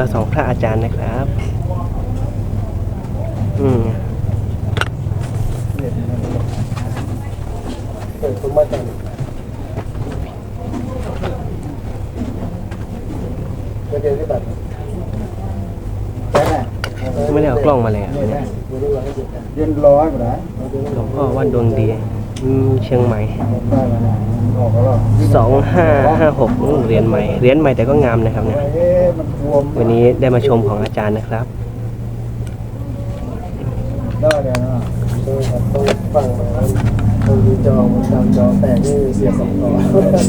มาสองพระอาจารย์นะครับ อืมเปิดคุณมาจังไม่เจอที่บัตรไม่ได้เอากล้องมาเลยอะวันนี้อยู่ในร้านเจ็ดเย็นร้อยกว่าไหนหลวงพ่อวัดดวงดีอืม เชียงใหม่สองห้าห้าหกเหรียญใหม่เหรียญใหม่แต่ก็งามนะครับเนี่ยวันนี้ได้มาชมของอาจารย์นะครับได้เลยนะต้องต้องฟังมาต้องดูจอมันตามจอแตกนี่เสียสองต่อ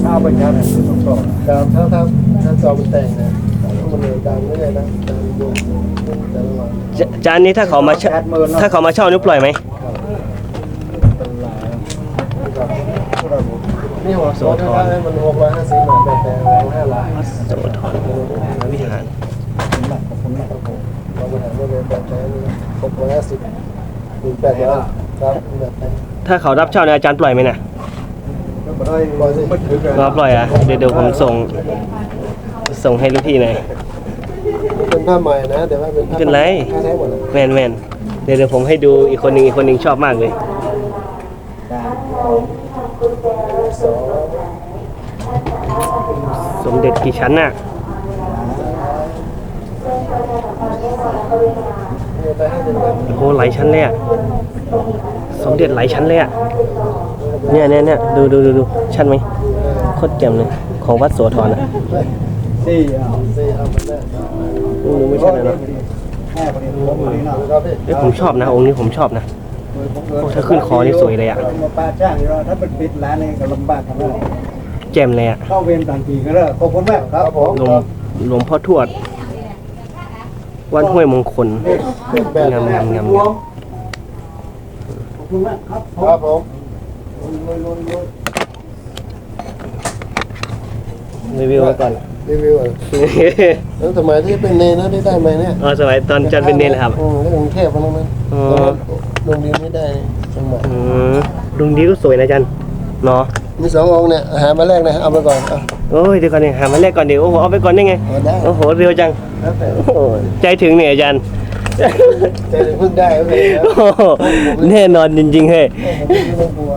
ถ้าไปยัดเนี่ยคือต้องต่อครับถ้าถ้าถ้าจอมันแตกนะมันเลยดังไม่ได้นะดังดวงแต่ละวันจาจารย์นี้ถ้าเขามาช่าถ้าเขามาเช่านี่ปล่อยไหม เป็นหลายครับพวกเราบอก นี่หัวโซ่ถ้าให้มันหกร้อยห้าสิบหน่อยแต่แต่ห้าร้อยโสธรวิหารผมหนักกับผมหนักครับผมเราไปหาว่าเป็นแบบแต่หกร้อยห้าสิบหนึ่งแปดร้อยครับแบบแต่ถ้าเขารับเช่าเนี่ยอาจารย์ปล่อยไหมน่ะก็ไม่ได้ไม่ถึงกันรอปล่อยอะเดี๋ยวเดี๋ยวผมส่ง ส่งให้ลูกพี่หน่อยเป็นผ้าใหม่นะแต่ว่าเป็นผ้าเป็นไรผ้าแท้หมดเลยแมนแมนเดี๋ยวเดี๋ยวผมให้ดูอีกคนหนึ่งอีกคนหนึ่งชอบมากเลย สองสมเด็จกี่ชั้นน่ะเนี่ยไปให้เป็นแบบโอ้โหหลายชั้นเลยอะสมเด็จหลายชั้นเลยอะเนี่ยเนี่ยเนี่ยดูดูดูดูชั้นไหมโคตรแจ่มเลย ของวัดโสธรอะสี่อะสี่เอามันได้ดูดูไม่ใช่เลยเนาะแม่คนนี้ผมคนนี้เนาะครับพี่เอ้ยผมชอบนะ องค์นี้ผมชอบนะ ถ้าขึ้นคอนี่สวยเลยอะมาป้าจ้างนี่เราถ้าเป็นปิดร้านนี่ก็ลำบากครับแจ่มเลยอะเข้าเวรต่างปีก็ได้ขอบคุณมากครับผมหลวงหลวงพ่อทวดวัดห้วยมงคลเป็นแบบงามงามงามขอบคุณมากครับครับผมรีวิวไว้ก่อนรีวิวอะแล้วทำไมที่เป็นเนนะได้ได้ไหมเนี่ยอ๋อสมัยตอนอาจารย์เป็นเนรเหรอครับอืมแล้วกรุงเทพมันนั้นอ๋อ โรงเรียนไม่ได้จังหวัดอืมลุงดีก็สวยนะอาจารย์เนาะมีสององค์เนี่ยหามาแรกนะเอาไปก่อนเอาโอ้ยเดี๋ยวก่อนเนี่ยหามาแรกก่อนเดี๋ยวโอ้โหเอาไปก่อนได้ไงเอาได้โอ้โหเร็วจังแล้วแต่โอ้โหใจถึงเนี่ยอาจารย์ ใจถึงพึ่งได้ก็เลยนะโอ้โหแน่นอนจริงๆเฮ้ยผมไม่ต้องกลัว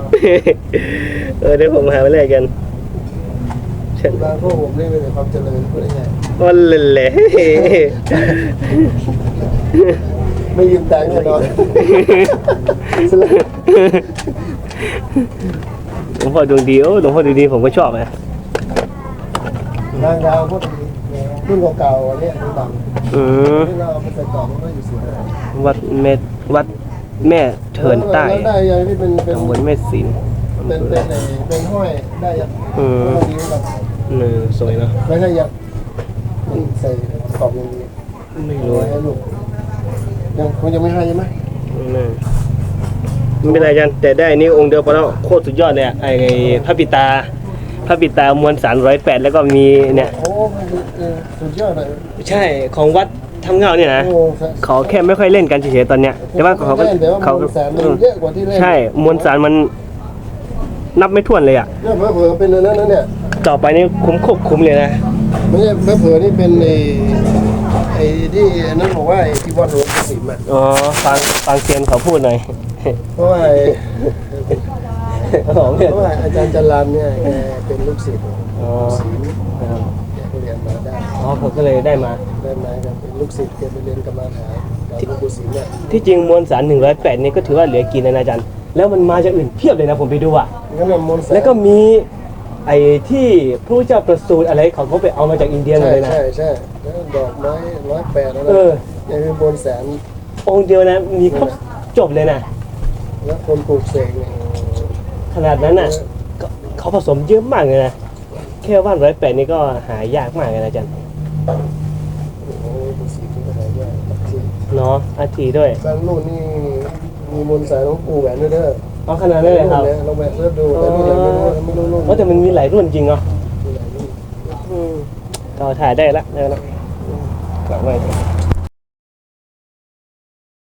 เออเดี๋ยวผมหามาแรกกันเช่นบางพวกผมนี่เป็นแต่ความเจริญพูดได้ไงวันเล่นเลย ไม่ยืมตังค์แน่นอนหลวงพ่อดวงดีโอ้หลวงพ่อดวงดีผมก็ชอบนะนางดาวพวกรุ่นเก่าๆอันเนี้ยรุ่นดังอืมที่เราเอาไปใส่กล่องมันก็อยู่สวยวัดเมดวัดแม่เถินใต้แล้วได้ยังที่เป็นเป็นตำบลแม่สินเป็นเป็นไอ้เป็นห้อยได้ยังอืมก็ดีแบบเออสวยเนาะไม่ใช่ยังมันใส่กรอบอย่างนี้ไม่รรู้วยให้ลูก ยังคงยังไม่ให้ใช่ไหมอืมไม่เป็นไรอาจันแต่ได้อันนี้องค์เดียวพอแล้วโคตรสุดยอดเลยอะไอ้พระปิตาพระปิตามวลสารร้อยแปดแล้วก็มีเนี่ย โอ้มันเออสุดยอดเลยใช่ของวัดทำเงาเนี่ยนะ โอ้เขาแค่ไม่ค่อยเล่นกันเฉยๆตอนเนี้ยแต่ว่าเขาก็เล่นแต่ว่าเขามวลสารมันเยอะกว่าที่เล่นใช่ มวลสารมันนับไม่ถ้วนเลยอะ เนี่ยเผลอๆเป็นอันนั้นนะเนี่ย ต่อไปนี่คุ้มควบคุมเลยนะ ไม่ใช่เผลอๆนี่เป็นไอ้ ไอ้ที่อันนั้นบอกว่าไอ้ที่วัดหลวงปู่สิมอะอ๋อฟังฟังเซียนเขาพูดหน่อยเพราะว่าไอ้อ๋อเพราะว่าอาจารย์จรันเนี่ยแกเป็นลูกศิษย์ของอ๋อศิลป์ครับแกก็เรียนมาได้อ๋อผมก็เลยได้มา ได้มาครับเป็นลูกศิษย์แกไปเรียนกรรมฐานกับหลวงปู่สิมเนี่ยที่จริงมวลสาร 108 นี่ก็ถือว่าเหลือกินนะอาจารย์ แล้วมันมาจากอื่นเพียบเลยนะผมไปดูอะงั้นน่ะมนต์สารแล้วก็มี ไอ้ที่พระเจ้าประสูติอะไรเขาไปเอามาจากอินเดียหมดใช่เลยนะ ใช่ใช่แล้วดอกไม้ร้อยแปดแล้วนะเออ ยังมีบนแสนองค์เดียวนะมีครบจบเลยนะแล้วคนปลูกเสกเนี่ยขนาดนั้นน่ะก็เขาผสมเยอะมากเลยนะแค่ว่านร้อยแปดนี่ก็หายากมากเลยนะอาจารย์โอ้โหปู่ศรีก็หายากที่เนาะอาทีด้วยบางรุ่นนี่มีมนต์สายหลวงปู่แหวนด้วยเด้อเอาขนาดนั้นเลยครับ ลองไปเสิร์ชดูแต่นี่เราไม่รู้ไม่รู้นะ แต่มันมีหลายรุ่นจริงเนาะมีหลายรุ่นอืมก็ถ่ายได้ละได้ละกลับไว้